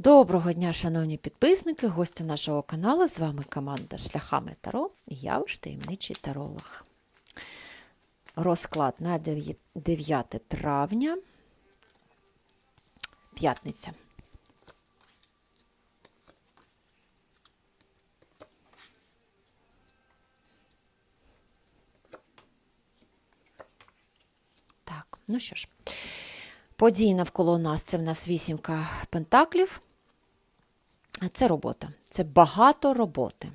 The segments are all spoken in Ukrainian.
Доброго дня, шановні підписники, гості нашого каналу. З вами команда Шляхами Таро і я ваш таємничий таролог. Розклад на 9 травня, п'ятниця. Так, ну що ж, події навколо нас це в нас вісімка пентаклів. Це робота, це багато роботи.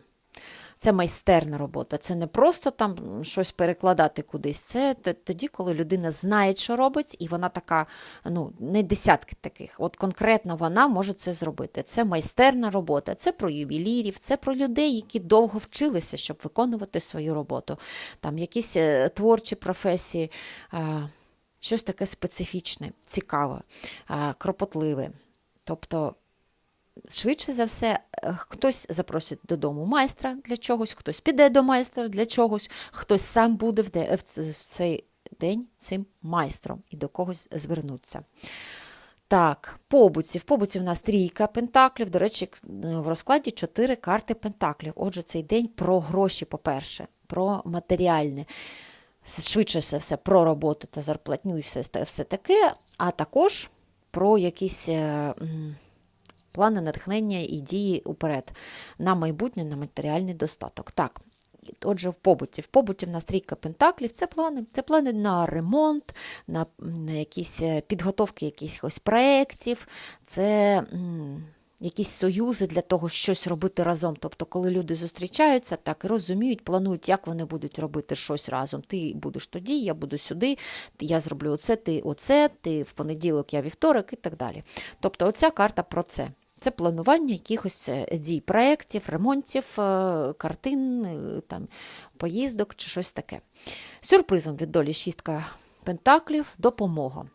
Це майстерна робота, це не просто там щось перекладати кудись. Це тоді, коли людина знає, що робить, і вона така, ну, не десятки таких. От конкретно вона може це зробити. Це майстерна робота, це про ювелірів, це про людей, які довго вчилися, щоб виконувати свою роботу. Там якісь е, творчі професії, щось таке специфічне, цікаве, кропотливе. Тобто швидше за все, е, хтось запросить додому майстра для чогось, хтось піде до майстра для чогось, хтось сам буде в цей день цим майстром і до когось звернуться. Так, побуці. В побуці в нас трійка пентаклів. До речі, в розкладі чотири карти пентаклів. Отже, цей день про гроші, по-перше, про матеріальне. Швидше все, все про роботу та зарплатню і все, все таке, а також про якісь. Плани натхнення і дії уперед на майбутнє, на матеріальний достаток. Так. Отже, в побуті. В побуті в нас трійка пентаклів це плани. Це плани на ремонт, на, якісь е, підготовки якихось проєктів, це якісь союзи для того, щось робити разом. Тобто, коли люди зустрічаються, так і розуміють, планують, як вони будуть робити щось разом. Ти будеш тоді, я буду сюди, я зроблю оце, ти оце, ти в понеділок, я вівторок і так далі. Тобто, оця карта про це. Це планування якихось е, дій, проєктів, ремонтів, е, картин, е, там, поїздок чи щось таке. Сюрпризом від долі шістка пентаклів допомога.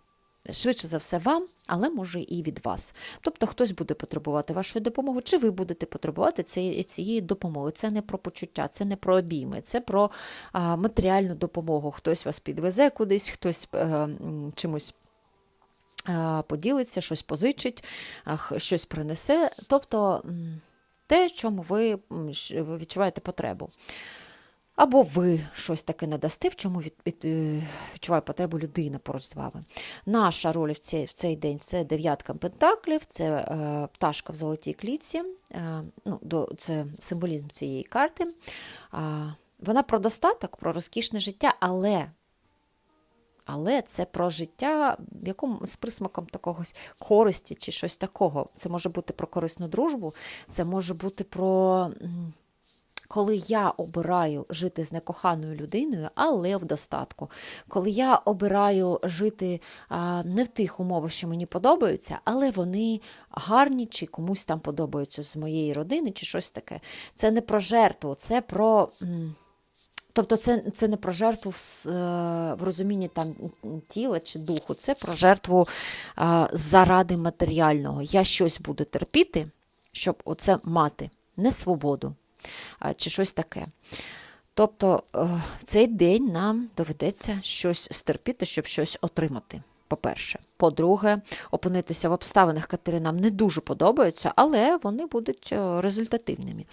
Швидше за все, вам, але може і від вас. Тобто хтось буде потребувати вашої допомоги, чи ви будете потребувати цієї, цієї допомоги. Це не про почуття, це не про обійми, це про а, матеріальну допомогу. Хтось вас підвезе кудись, хтось а, чимось поділиться, щось позичить, щось принесе. Тобто те, чому ви відчуваєте потребу. Або ви щось таке надасте, в чому від, від, е, відчуває потребу людина поруч з вами. Наша роль в цей в цей день це дев'ятка пентаклів, це е, пташка в золотій клітці, е, ну, до, це символізм цієї карти. Е, вона про достаток, про розкішне життя, але але це про життя, в якому з присмаком такого користі чи щось такого. Це може бути про корисну дружбу, це може бути про. Коли я обираю жити з некоханою людиною, але в достатку. Коли я обираю жити а, не в тих умовах, що мені подобаються, але вони гарні, чи комусь там подобаються з моєї родини, чи щось таке. Це не про жертву, це про. М Тобто це це не про жертву в, е, в розумінні там тіла чи духу, це про жертву а, заради матеріального. Я щось буду терпіти, щоб оце мати, не свободу а, чи щось таке. Тобто е, в цей день нам доведеться щось стерпіти, щоб щось отримати. По-перше, по-друге, опинитися в обставинах, які нам не дуже подобаються, але вони будуть е, результативними.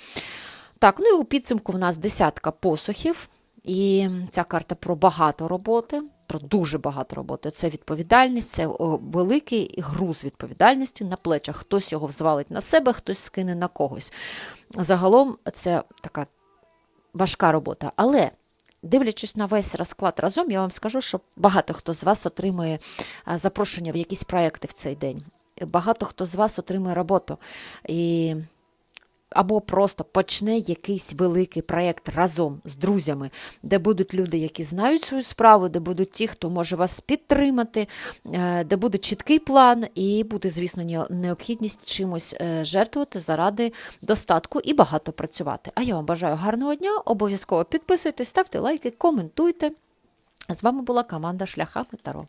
Так, ну і у підсумку в нас десятка посухів, і ця карта про багато роботи, про дуже багато роботи. Це відповідальність, це великий груз відповідальності на плечах. Хтось його взвалить на себе, хтось скине на когось. Загалом це така важка робота. Але. Дивлячись на весь розклад разом, я вам скажу, що багато хто з вас отримує запрошення в якісь проекти в цей день. Багато хто з вас отримує роботу. І або просто почне якийсь великий проєкт разом з друзями, де будуть люди, які знають свою справу, де будуть ті, хто може вас підтримати, е, де буде чіткий план, і буде, звісно, необхідність чимось е, жертвувати заради достатку і багато працювати. А я вам бажаю гарного дня, обов'язково підписуйтесь, ставте лайки, коментуйте. З вами була команда Шляхами Таро.